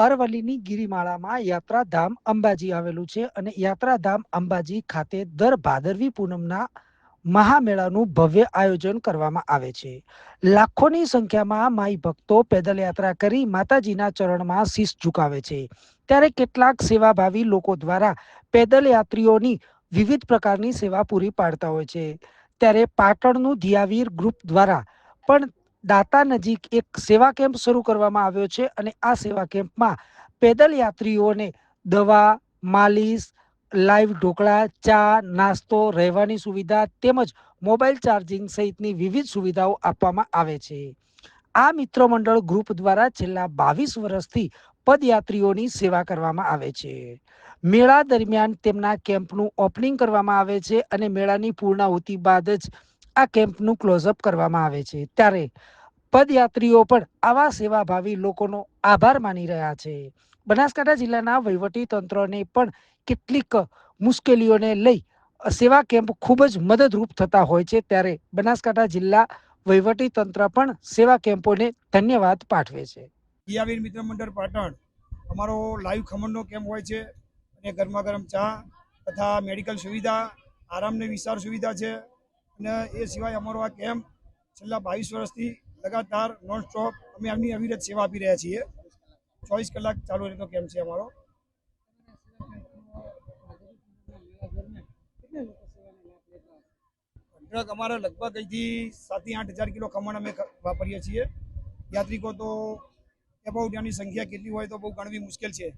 અરવલ્લીની ગિરિમાળામાં યાત્રાધામ અંબાજી આવેલું છે અને યાત્રાધામ અંબાજી ખાતે દર ભાદરવી પૂનમના મહામેળાનું ભવ્ય આયોજન કરવામાં આવે છે. લાખોની સંખ્યામાં માઈ ભક્તો પેદલ યાત્રા કરી માતાજીના ચરણમાં શીશ ઝુકાવે છે. ત્યારે કેટલાક સેવાભાવી લોકો દ્વારા પેદલ યાત્રીઓની વિવિધ પ્રકારની સેવા પૂરી પાડતા હોય છે. ત્યારે પાટણનું ધિયાવીર ગ્રુપ દ્વારા પણ દાતા નજીક એક સેવા કેમ્પ શરૂ કરવામાં આવ્યો છે અને આ સેવા કેમ્પમાં પેદલ યાત્રીઓને દવા, માલિશ, લાઈવ ઢોકળા, ચા, નાસ્તો, રહેવાની સુવિધા તેમજ મોબાઈલ ચાર્જિંગ સહિતની વિવિધ સુવિધાઓ આપવામાં આવે છે. આ મિત્ર મંડળ ગ્રુપ દ્વારા છેલ્લા બાવીસ વર્ષથી પદયાત્રીઓની સેવા કરવામાં આવે છે. મેળા દરમિયાન તેમના કેમ્પનું ઓપનિંગ કરવામાં આવે છે અને મેળાની પૂર્ણાહુતિ બાદ જ આ કેમ્પનું ક્લોઝઅપ કરવામાં આવે છે. ત્યારે પદયાત્રીઓ પણ આવા સેવાભાવી લોકોનો આભાર માની રહ્યા છે. બનાસકાંઠા જિલ્લાના વહીવટી તંત્રને પણ કેટલીક મુશ્કેલીઓને લઈ સેવા કેમ્પ ખૂબ જ મદદરૂપ થતા હોય છે. ત્યારે બનાસકાંઠા જિલ્લા વહીવટી તંત્ર પણ સેવા કેમ્પોને ધન્યવાદ પાઠવે છે. ગિયાવીર મિત્ર મંડળ પાટણ, અમારો લાઈવ ખમણનો કેમ્પ હોય છે અને ગરમા ગરમ ચા તથા મેડિકલ સુવિધા, આરામની વિસ્તાર સુવિધા છે. અને એ સિવાય અમારો આ કેમ્પ છેલ્લા બાવીસ વર્ષથી લગાતાર નોન સ્ટોપ અમે એમની અવિરત સેવા આપી રહ્યા છીએ. ચોવીસ કલાક ચાલુ રહેતો કેમ્પ છે અમારો. ટ્રક અમારે લગભગ અહીંથી સાતથી આઠ હજાર કિલો ખમણ અમે વાપરીએ છીએ. યાત્રિકો તો એબાઉટ એની સંખ્યા કેટલી હોય તો બહુ ગણવી મુશ્કેલ છે.